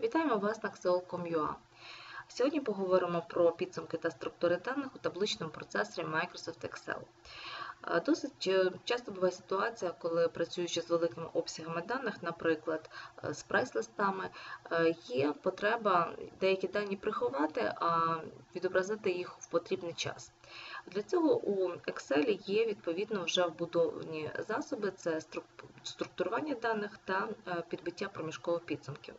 Вітаємо вас на Xeol.com.ua. Сьогодні поговоримо про підсумки та структури даних у табличному процесорі Microsoft Excel. Е, Досить е, часто буває ситуація, коли працюючи з великими обсягами даних, наприклад, е, з прайс-листами, є потреба деякі дані приховати, а відобразити їх в потрібний час. Для цього у Excel є відповідно вже вбудовані засоби: це структурування даних та підбиття проміжкових підсумків.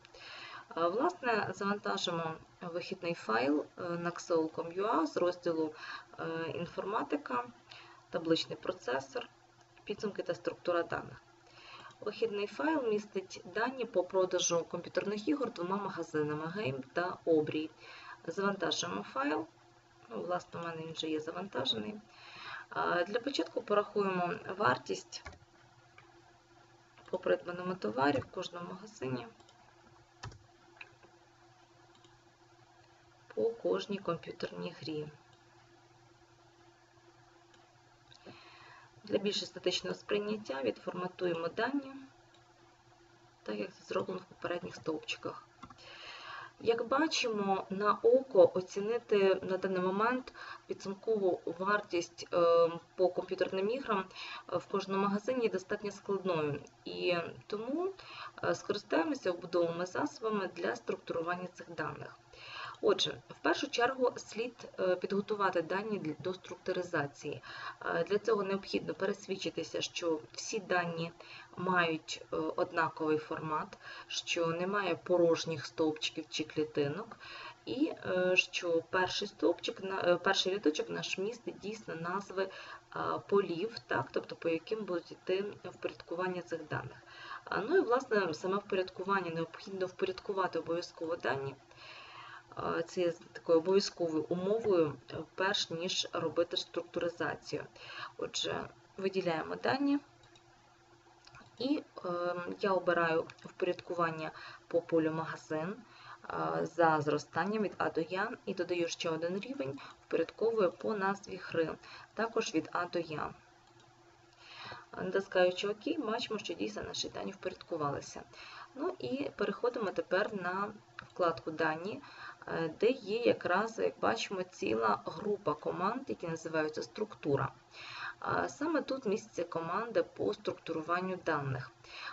Е, Власне, завантажимо вихідний файл е, на xeol.com.ua з розділу е, інформатика, табличний процесор, підсумки та структура даних. Вихідний файл містить дані по продажу комп'ютерних ігор двома магазинами Game та Обрій. Завантажуємо файл. Ну, власне, у мене він вже є завантажений. Для початку порахуємо вартість по придбаному товарі в кожному магазині. По кожній комп'ютерній грі. Для більш статичного сприйняття відформатуємо дані, так як це зроблено в попередніх стовпчиках. Як бачимо, на око оцінити на даний момент підсумкову вартість е, по комп'ютерним іграм в кожному магазині є достатньо складною, і тому е, скористаємося вбудовими засобами для структурування цих даних. Отже, в першу чергу слід е, підготувати дані до структуризації. Е, Для цього необхідно пересвідчитися, що всі дані мають е, однаковий формат, що немає порожніх стовпчиків чи клітинок, і що перший стовпчик, перший рядочок наш містить дійсно назви полів, так, тобто по яким будуть йти впорядкування цих даних. Ну і власне саме впорядкування необхідно впорядкувати обов'язково дані. Це є такою обов'язковою умовою, е, перш ніж робити структуризацію. Отже, виділяємо дані, і е, я обираю впорядкування по полю магазин за зростанням від А до Я і додаю ще один рівень, впорядковую по назві гри, також від А до Я. Натискаючи ОК, бачимо, що дійсно наші дані впорядкувалися. Ну і переходимо тепер на вкладку Дані, де є якраз, як бачимо, ціла група команд, які називаються структура. Саме тут містяться команди по структуруванню даних.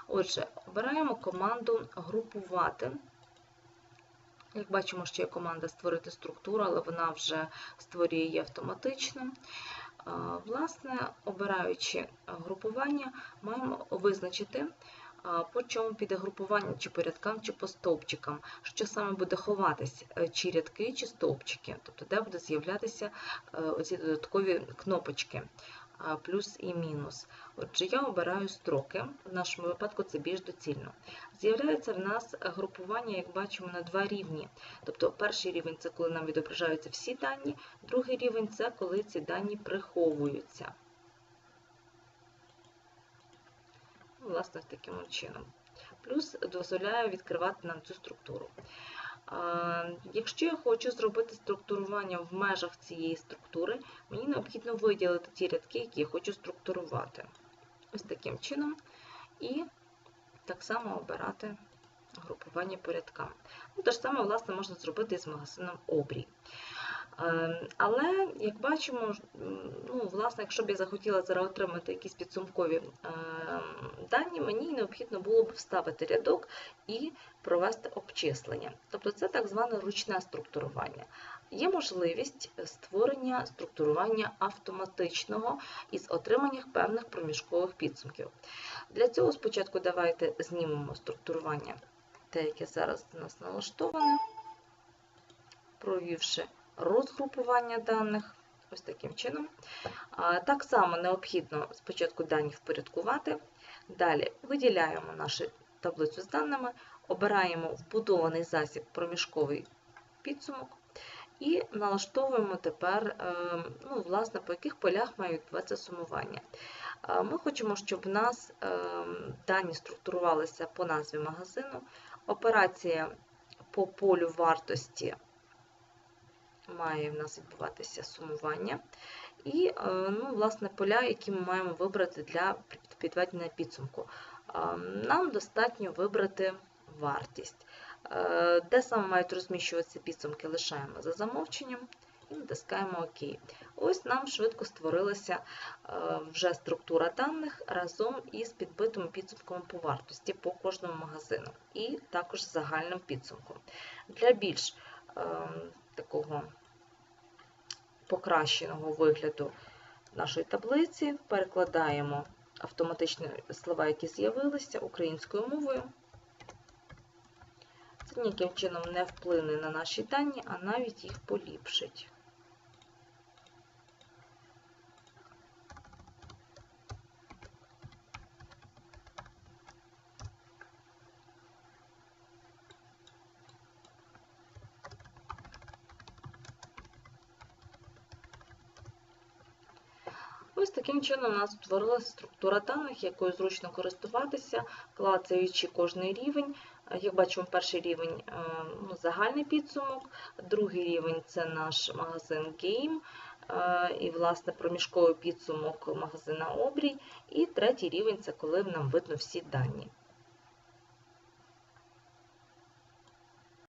Отже, обираємо команду групувати. Як бачимо, що є команда створити структуру, але вона вже створює її автоматично. Власне, обираючи групування, маємо визначити, по чому піде групування, чи по рядкам, чи по стовпчикам, що саме буде ховатись, е, чи рядки, чи стовпчики, тобто де буде з'являтися е, оці додаткові кнопочки плюс і мінус. Отже, я обираю строки, в нашому випадку це більш доцільно. З'являється в нас групування, як бачимо, на два рівні. Тобто перший рівень це коли нам відображаються всі дані, другий рівень це коли ці дані приховуються. Ну, Власне, таким чином. Плюс дозволяє відкривати нам цю структуру. Якщо я хочу зробити структурування в межах цієї структури, мені необхідно виділити ті рядки, які я хочу структурувати. Ось таким чином. І так само обирати групування по рядкам. Ну, те ж саме, власне, можна зробити з магазином Обрій. Е, Але, як бачимо, ну, власне, якщо б я захотіла зараз отримати якісь підсумкові е, дані, мені необхідно було б вставити рядок і провести обчислення. Тобто це так зване ручне структурування. Є можливість створення структурування автоматичного із отриманням певних проміжкових підсумків. Для цього спочатку давайте знімемо структурування, те, яке зараз у нас налаштоване, провівши розгрупування даних. Ось таким чином. Так само необхідно спочатку дані впорядкувати. Далі виділяємо нашу таблицю з даними, обираємо вбудований засіб проміжковий підсумок і налаштовуємо тепер, е, ну, власне, по яких полях мають відбуватися сумування. Ми хочемо, щоб в нас е, дані структурувалися по назві магазину. Операція по полю вартості має в нас відбуватися сумування. І е, ну, власне, поля, які ми маємо вибрати для підведення підсумку. Е, Нам достатньо вибрати вартість. Е, Де саме мають розміщуватися підсумки, лишаємо за замовченням і натискаємо ОК. Ось нам швидко створилася вже структура даних разом із підбитими підсумками по вартості по кожному магазину, і також загальним підсумком. Для більш е, такого покращеного вигляду нашої таблиці перекладаємо автоматичні слова, які з'явилися українською мовою. Це ніяким чином не вплине на наші дані, а навіть їх поліпшить. Ось таким чином у нас утворилася структура даних, якою зручно користуватися, клацаючи кожний рівень. Як бачимо, перший рівень е, ну, загальний підсумок, другий рівень це наш магазин Game, е, і, власне, проміжковий підсумок магазина Обрій. І третій рівень це коли нам видно всі дані.